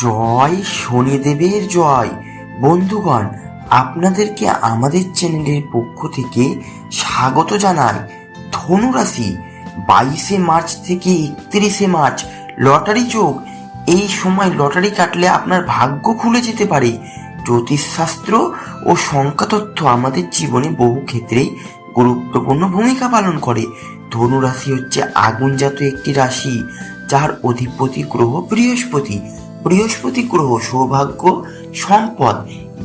জয় শনিদেবের জয়। বন্ধুগণ, আপনাদেরকে আমাদের চ্যানেলের পক্ষ থেকে স্বাগত জানাই। ধনুরাশি, বাইশে মার্চ থেকে একত্রিশে মার্চ, লটারি যোগ। এই সময় লটারি কাটলে আপনার ভাগ্য খুলে যেতে পারে। জ্যোতিষশাস্ত্র ও সংখ্যাতত্ত্ব আমাদের জীবনে বহু ক্ষেত্রেই গুরুত্বপূর্ণ ভূমিকা পালন করে। ধনুরাশি হচ্ছে আগুনজাত একটি রাশি, যার অধিপতি গ্রহ বৃহস্পতি। বৃহস্পতি গ্রহ সৌভাগ্য, সম্পদ,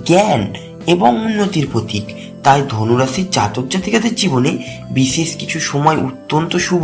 জ্ঞান এবং উন্নতির প্রতীক। তাই ধনুরাশির জাতক জাতিকাদের জীবনে বিশেষ কিছু সময় অত্যন্ত শুভ।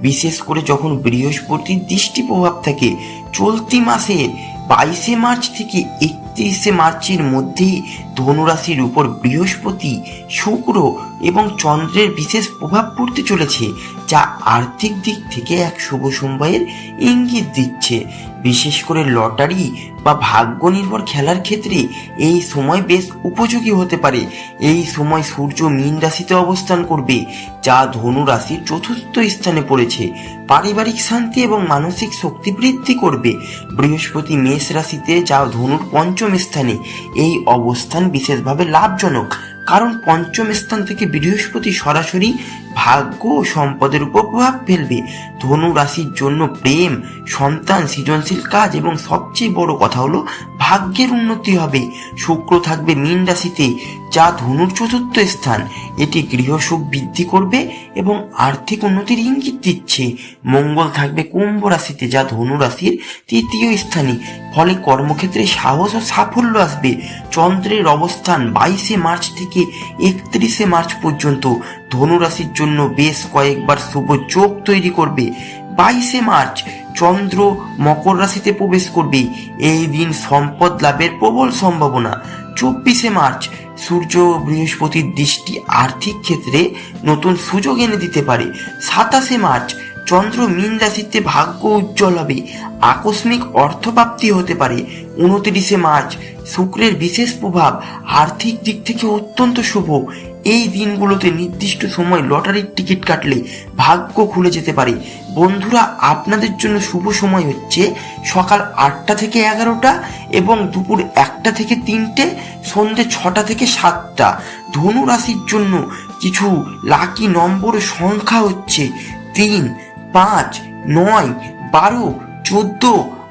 বিশেষ করে যখন বৃহস্পতির দৃষ্টি প্রভাব থাকে, চলতি মাসের বাইশে মার্চ থেকে একত্রিশে মার্চের মধ্যেই ধনুরাশির উপর বৃহস্পতি, শুক্র এবং চন্দ্রের বিশেষ প্রভাব পড়তে চলেছে, যা আর্থিক দিক থেকে এক শুভ সময়ের ইঙ্গিত দিচ্ছে। বিশেষ করে লটারি বা ভাগ্য নির্ভর খেলার ক্ষেত্রে এই সময় বেশ উপযোগী হতে পারে। এই সময় সূর্য মীন রাশিতে অবস্থান করবে, যা ধনু রাশির চতুর্থ স্থানে পড়েছে। পারিবারিক শান্তি এবং মানসিক শক্তি বৃদ্ধি করবে। বৃহস্পতি মেষ রাশিতে যা ধনুর পঞ্চম স্থানে, এই অবস্থান বিশেষভাবে লাভজনক। কারণ পঞ্চম স্থান থেকে বৃহস্পতি সরাসরি ভাগ্য ও সম্পদের উপর প্রভাব ফেলবে। ধনু রাশির জন্য প্রেম, সন্তান, সৃজনশীল কাজ এবং সবচেয়ে বড় কথা হলো ভাগ্যের উন্নতি হবে। শুক্র থাকবে মীন রাশিতে, যা ধনুর চতুর্থ স্থান। এটি গৃহসুখ বৃদ্ধি করবে এবং আর্থিক উন্নতির ইঙ্গিত দিচ্ছে। মঙ্গল থাকবে কুম্ভ রাশিতে, যা ধনু রাশির তৃতীয় স্থানে। ফলে কর্মক্ষেত্রে সাহস ও সাফল্য আসবে। চন্দ্রের অবস্থান বাইশে মার্চ থেকে একত্রিশে মার্চ পর্যন্ত। ধনুরাশির জন্য বেশ কয়েকবার শুভ যোগ তৈরি করবে। বাইশে মার্চ চন্দ্র মকর রাশিতে প্রবেশ করবে। এই দিন সম্পদ লাভের প্রবল সম্ভাবনা। চব্বিশে মার্চ, সূর্য বৃহস্পতির দৃষ্টি আর্থিক ক্ষেত্রে নতুন সুযোগ এনে দিতে পারে। সাতাশে মার্চ চন্দ্র মীন রাশিতে ভাগ্য উজ্জ্বল হবে। আকস্মিক অর্থপ্রাপ্তি হতে পারে। উনত্রিশে মার্চ, শুক্রের বিশেষ প্রভাব আর্থিক দিক থেকে অত্যন্ত শুভ। এই দিনগুলোতে নির্দিষ্ট সময় লটারির টিকিট কাটলে ভাগ্য খুলে যেতে পারে। বন্ধুরা, আপনাদের জন্য শুভ সময় হচ্ছে সকাল আটটা থেকে এগারোটা এবং দুপুর একটা থেকে তিনটে, সন্ধে ছটা থেকে সাতটা। ধনু রাশির জন্য কিছু লাকি নম্বর সংখ্যা হচ্ছে তিন। পাঁচ, নয়, বারো, চোদ্দ,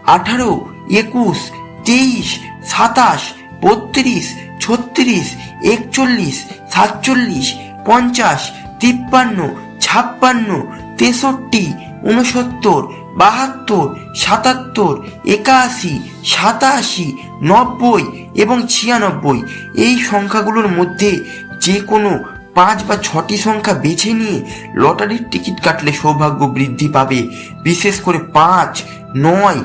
আঠারো, একুশ, তেইশ, সাতাশ, বত্রিশ, ছত্রিশ, একচল্লিশ, সাতচল্লিশ, পঞ্চাশ, তিপ্পান্ন, ছাপ্পান্ন, তেষট্টি উনসত্তর বাহাত্তর, সাতাত্তর, একাশি, সাতাশি, নব্বই এবং ছিয়ানব্বই। এই সংখ্যাগুলোর মধ্যে যে কোনো পাঁচ বা ছটি সংখ্যা বেছে নিয়ে লটারির টিকিট কাটলে সৌভাগ্য বৃদ্ধি পাবে। বিশেষ করে পাঁচ, নয়,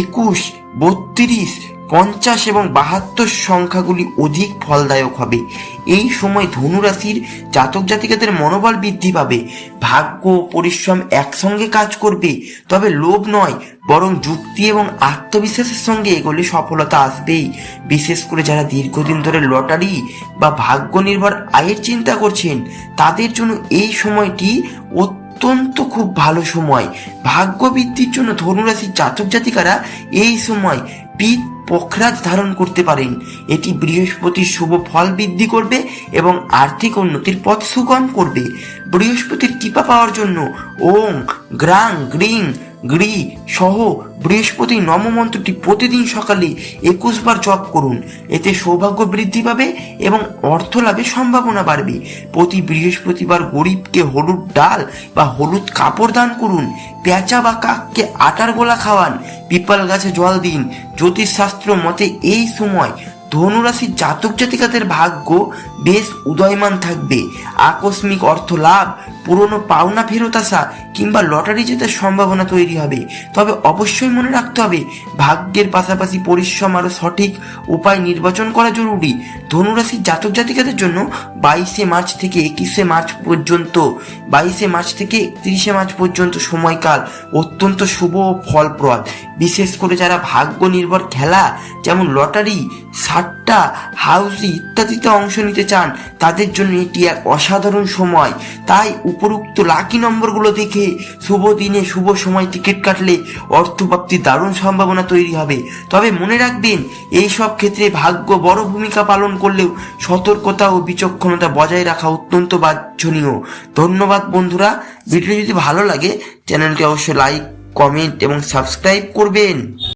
একুশ, বত্রিশ পঞ্চাশ এবং বাহাত্তর সংখ্যাগুলি অধিক ফলদায়ক হবে। এই সময় ধনুরাশির জাতক জাতিকাদের মনোবল বৃদ্ধি পাবে। ভাগ্য পরিশ্রম একসঙ্গে কাজ করবে, তবে লোভ নয়, বরং যুক্তি এবং আত্মবিশ্বাসের সঙ্গে এগোলে সফলতা আসবেই। বিশেষ করে যারা দীর্ঘদিন ধরে লটারি বা ভাগ্য নির্ভর আয়ের চিন্তা করছেন, তাদের জন্য এই সময়টি অত্যন্ত খুব ভালো সময়। ভাগ্য বৃদ্ধির জন্য ধনুরাশির জাতক জাতিকারা এই সময় পিত পখরাজ ধারণ করতে পারেন। এটি বৃহস্পতির শুভ ফল বৃদ্ধি করবে এবং আর্থিক উন্নতির পথ সুগম করবে। বৃহস্পতির কৃপা পাওয়ার জন্য ওং, গ্রাং, গ্রিং গ্রি সহ বৃহস্পতি নম মন্ত্রটি প্রতিদিন সকালে একুশ বার জপ করুন। এতে সৌভাগ্য বৃদ্ধি পাবে এবং অর্থ লাভের সম্ভাবনা বাড়বে। প্রতি বৃহস্পতিবার গরিবকে হলুদ ডাল বা হলুদ কাপড় দান করুন। পেঁচা বা কাককে আটার গোলা খাওয়ান। পিপাল গাছে জল দিন। জ্যোতিষশাস্ত্র মতে এই সময় ধনুরাশির জাতক জাতিকাদের ভাগ্য বেশ উদয়মান থাকবে। আকস্মিক অর্থ লাভ পুরনো পাওনা ফেরত আসা কিংবা লটারি জেতার সম্ভাবনা তৈরি হবে। তবে অবশ্যই মনে রাখতে হবে, ভাগ্যের পাশাপাশি পরিশ্রম আরও সঠিক উপায় নির্বাচন করা জরুরি। ধনুরাশির জাতক জাতিকাদের জন্য বাইশে মার্চ থেকে একুশে মার্চ পর্যন্ত, বাইশে মার্চ থেকে একত্রিশে মার্চ পর্যন্ত সময়কাল অত্যন্ত শুভ ও ফলপ্রদ। বিশেষ করে যারা ভাগ্য নির্ভর খেলা, যেমন লটারি, সাট্টা, হাউসি ইত্যাদিতে অংশ নিতে চান, তাদের জন্য এটি এক অসাধারণ সময়। তাই উপরুক্ত লাকি নম্বরগুলো দেখে শুভ দিনে শুভ সময় টিকিট কাটলে অর্থপ্রাপ্তির দারুণ সম্ভাবনা তৈরি হবে। তবে মনে রাখবেন এই সব ক্ষেত্রে ভাগ্য বড় ভূমিকা পালন করলেও সতর্কতা ও বিচক্ষণতা বজায় রাখা অত্যন্ত বাঞ্ছনীয়। ধন্যবাদ বন্ধুরা। ভিডিও যদি ভালো লাগে, চ্যানেলটি অবশ্যই লাইক, কমেন্ট এবং সাবস্ক্রাইব করবেন।